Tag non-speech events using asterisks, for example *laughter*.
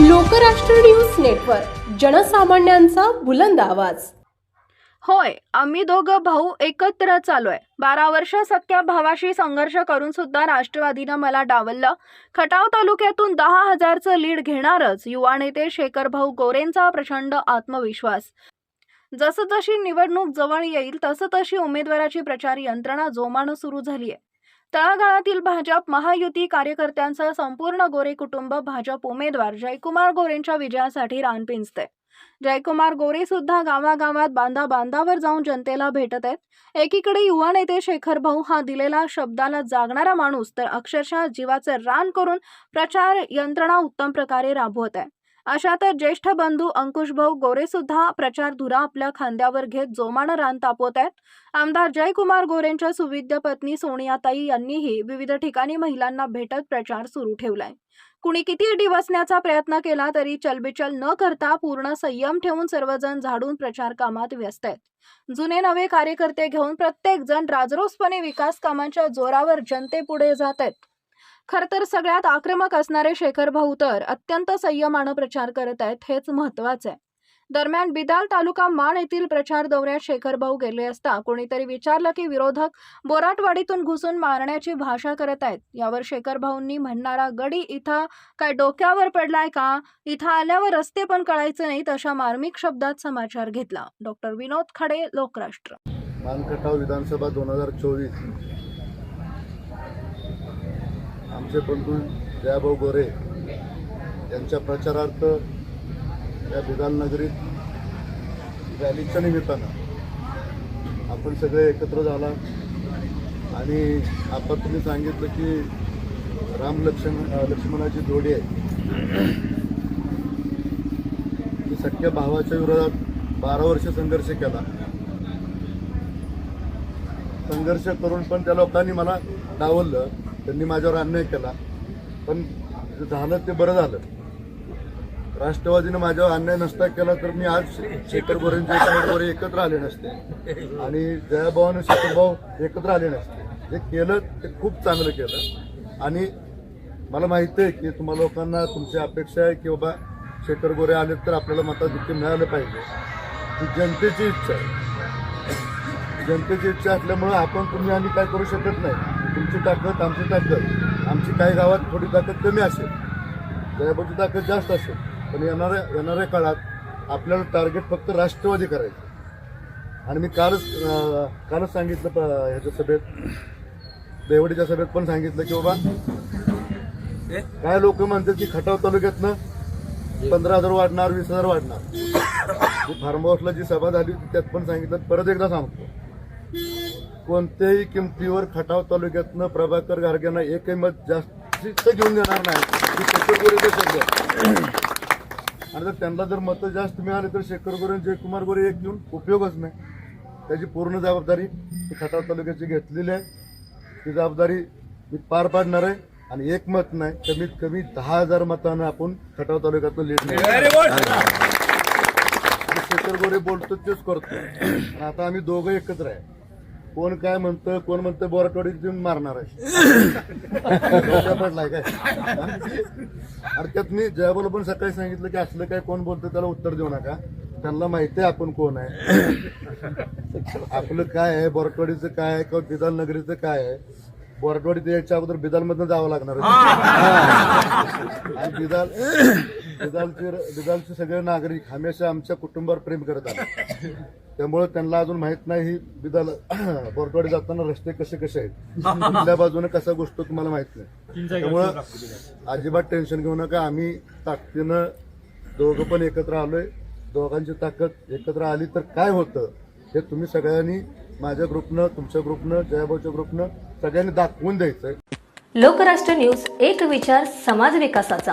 Lokrashtra news network जनसामान्यांचा बुलंद आवाज. होय आम्ही दोघं भाऊ एकत्र चालू आहे बारा वर्ष सख्या भावाशी संघर्ष करून सुद्धा राष्ट्रवादीनं मला डावललं. खटाव तालुक्यातून दहा हजारचं लीड घेणारच युवा नेते शेखर भाऊ गोरेंचा प्रचंड आत्मविश्वास. जसं जशी निवडणूक जवळ येईल तसं तशी उमेदवाराची प्रचार यंत्रणा जोमानं सुरू झाली आहे तळागाळातील भाजप महायुती कार्यकर्त्यांसह संपूर्ण गोरे कुटुंब भाजप उमेदवार जयकुमार गोरेंच्या विजयासाठी रान पिंजते. जयकुमार गोरे सुद्धा गावागावात बांधा बांधावर जाऊन जनतेला भेटत आहेत. एकीकडे युवा नेते शेखर भाऊ हा दिलेला शब्दाला जागणारा माणूस तर अक्षरशः जीवाचं रान करून प्रचार यंत्रणा उत्तम प्रकारे राबवत आहे. अशातच ज्येष्ठ बंधू अंकुशभाऊ गोरेसुद्धा गोरे सुद्धा प्रचार धुरा आपल्या खांद्यावर घेत जोमानं रान तापवत आहेत. आमदार जयकुमार गोरेंच्या सुविद्य पत्नी सोनियाताई यांनीही विविध ठिकाणी महिलांना भेटत प्रचार सुरू ठेवलाय. कुणी किती डिवसण्याचा प्रयत्न केला तरी चलबिचल न करता पूर्ण संयम ठेवून सर्वजण झाडून प्रचार कामात व्यस्त आहेत. जुने नवे कार्यकर्ते घेऊन प्रत्येक जण राजरोसपणे विकास कामांच्या जोरावर जनतेपुढे जात आहेत. खर तर सगळ्यात आक्रमक असणारे शेखर भाऊ तर अत्यंत संयमानं प्रचार करत आहेत हेच महत्वाचं आहे. दरम्यान बिदाल तालुका माण येथील प्रचार दौऱ्यात शेखर भाऊ गेले असता कोणीतरी विचारलं की विरोधक बोराटवाडीतून घुसून मारण्याची भाषा करत आहेत. यावर शेखर भाऊंनी म्हणणारा गडी इथं काय डोक्यावर पडलाय का? इथं आल्यावर रस्ते पण कळायचे नाहीत अशा मार्मिक शब्दात समाचार घेतला. डॉक्टर विनोद खडे लोकराष्ट्र. मानखटाव विधानसभा दोन हजार चोवीस. आमचे बंधू जयाभाऊ गोरे यांच्या प्रचारार्थ या बिदाल नगरीत रॅलीच्या निमित्तानं आपण सगळे एकत्र झाला. आणि आपण तुम्ही सांगितलं की राम लक्ष्मण लक्ष्मणाची जोडी आहे. की सख्या भावाच्या विरोधात बारा वर्ष संघर्ष केला. संघर्ष करून पण त्या लोकांनी मला डावललं. त्यांनी माझ्यावर अन्याय केला. पण झालं ते बरं झालं. राष्ट्रवादीनं माझ्यावर अन्याय नसता केला तर मी आज शेखर गोरेंचे शेखर गोरे एकत्र आले नसते. आणि जयाभाऊ आणि शेखरभाऊ एकत्र आले नसते. जे केलं ते खूप चांगलं केलं. आणि मला माहिती आहे की तुम्हा लोकांना तुमची अपेक्षा आहे की बाबा शेखर गोरे आले तर आपल्याला मताधिक्य मिळालं पाहिजे. ही जनतेची इच्छा आहे. जनतेची इच्छा असल्यामुळं आपण तुम्ही आम्ही काय करू शकत नाही. तुमची ताकद आमची ताकद. आमची काही गावात थोडी ताकद कमी असेल. जयाबाची ताकद जास्त असेल. पण येणाऱ्या येणाऱ्या काळात आपल्याला टार्गेट फक्त राष्ट्रवादी करायचं आणि मी कालच कालच सांगितलं प- ह्याच्या सभेत देवडीच्या सभेत पण सांगितलं की बाबा काय लोक म्हणतात की खटाव तालुक्यातनं पंधरा हजार वाढणार वीस हजार वाढणार. फार्म हाऊसला जी सभा झाली त्यात पण सांगितलं परत एकदा सांगतो. कोणत्याही किमतीवर खटाव तालुक्यातनं प्रभाकर गारगेंना एकही मत जास्त घेऊन देणार नाही. ही शेखर शब्द. आणि जर त्यांना जर मतं जास्त मिळाली तर शेखर गोरे आणि जयकुमार गोरे एक घेऊन उपयोगच नाही. त्याची पूर्ण जबाबदारी खटाव तालुक्याची घेतलेली आहे. ती जबाबदारी मी पार पाडणार आहे आणि एक मत नाही कमीत कमी दहा हजार मतानं आपण खटाव तालुक्यातून लीड नाही. शेखर गोरे बोलतो तेच करतो आता आम्ही दोघं एकत्र आहे. कोण काय म्हणतं कोण म्हणतं बोराटवाडीत देऊन मारणार आहे. पडलाय काय? अरे त्यात मी जयाबाला पण सकाळी सांगितलं की असलं काय कोण बोलतं त्याला उत्तर देऊ नका. त्यांना माहिती आहे आपण कोण आहे. आपलं काय आहे बोरटवाडीचं काय आहे किंवा बिदाल नगरीचं काय आहे? बोरटवाडीत यायच्या अगोदर बिदालमधनं जावं लागणार आहे. बिदाल बिदालचे बिदालचे सगळे नागरिक हमेशा आमच्या कुटुंबावर प्रेम करत आले त्यामुळे त्यांना अजून माहीत नाही ही बिदाल *clears throat* बोरटवाडी जाताना रस्ते कसे कसे आहेत. कुठल्या बाजूने कसा गोष्ट तुम्हाला माहीत नाही. त्यामुळं अजिबात टेन्शन घेऊ नका. आम्ही ताकदीनं दोघं पण एकत्र आलोय. दोघांची ताकद एकत्र आली तर काय होतं हे तुम्ही सगळ्यांनी माझ्या ग्रुपनं तुमच्या ग्रुपनं जयाभाऊच्या ग्रुपनं सगळ्यांनी दाखवून द्यायचंय. लोकराष्ट्र न्यूज एक विचार समाज विकासाचा.